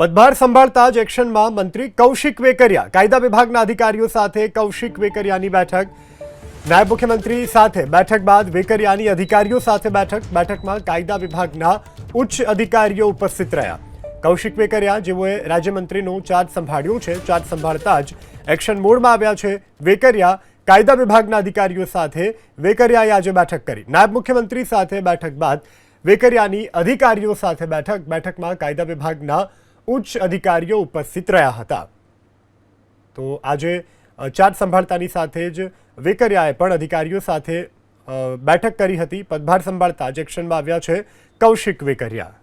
પદભાર સંભાળતા જ એક્શનમાં મંત્રી કૌશિક વેકરિયા. કાયદા વિભાગના અધિકારીઓ સાથે કૌશિક વેકરિયાની બેઠક. નાયબ મુખ્યમંત્રી સાથે બેઠક બાદ વેકરિયાની અધિકારીઓ સાથે બેઠક. બેઠકમાં કાયદા વિભાગના ઉચ્ચ અધિકારીઓ ઉપસ્થિત રહ્યા. કૌશિક વેકરિયા જેઓએ રાજ્યમંત્રીનો ચાર્જ સંભાળ્યો છે, ચાર્જ સંભાળતા જ એક્શન મોડમાં આવ્યા છે. વેકરિયા કાયદા વિભાગના અધિકારીઓ સાથે વેકરિયાએ આજે બેઠક કરી. નાયબ મુખ્યમંત્રી સાથે બેઠક બાદ વેકરિયાની અધિકારીઓ સાથે બેઠક. બેઠકમાં કાયદા વિભાગના ઉચ્ચ અધિકારીઓ ઉપસ્થિત રહ્યા હતા. તો આજે ચાર્જ સંભાળતાની સાથે જ વેકરિયાએ પણ અધિકારીઓ સાથે બેઠક કરી હતી. પદભાર સંભાળતા જ એક્શનમાં આવ્યા છે કૌશિક વેકરિયા.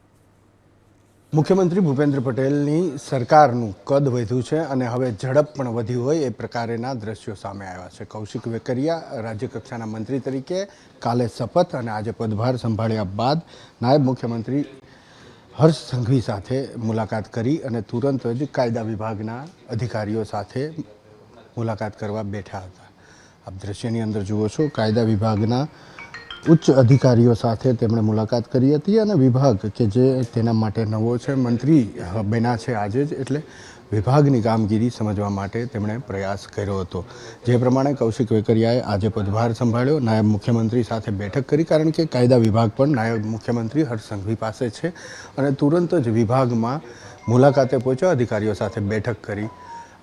મુખ્યમંત્રી ભૂપેન્દ્ર પટેલની સરકારનું કદ વધ્યું છે અને હવે ઝડપ પણ વધી હોય એ પ્રકારેના દ્રશ્યો સામે આવ્યા છે. કૌશિક વેકરિયા રાજ્યકક્ષાના મંત્રી તરીકે કાલે શપથ અને આજે પદભાર સંભાળ્યા બાદ નાયબ મુખ્યમંત્રી હર્ષ સંઘવી સાથે મુલાકાત કરી અને તુરંત જ કાયદા વિભાગના અધિકારીઓ સાથે મુલાકાત કરવા બેઠા હતા. આપ દ્રશ્યની અંદર જુઓ છો, કાયદા વિભાગના ઉચ્ચ અધિકારીઓ સાથે તેમણે મુલાકાત કરી હતી અને વિભાગ કે જે તેના માટે નવો છે, મંત્રી બન્યા છે આજે જ એટલે વિભાગની કામગીરી સમજવા માટે તેમણે પ્રયાસ કર્યો હતો. જે પ્રમાણે કૌશિક વેકરિયાએ આજે પદભાર સંભાળ્યો, નાયબ મુખ્યમંત્રી સાથે બેઠક કરી કારણ કે કાયદા વિભાગ પણ નાયબ મુખ્યમંત્રી હર્ષ પાસે છે અને તુરંત જ વિભાગમાં મુલાકાતે પહોંચ્યા, અધિકારીઓ સાથે બેઠક કરી.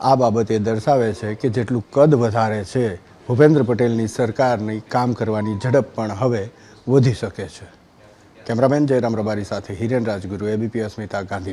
આ બાબતે દર્શાવે છે કે જેટલું કદ વધારે છે ભૂપેન્દ્ર પટેલની સરકારની કામ કરવાની ઝડપ પણ હવે વધી શકે છે. કેમેરામેન જયરામ રબારી સાથે હિરેન રાજગુરુ એબીપી અસ્મિતા ગાંધી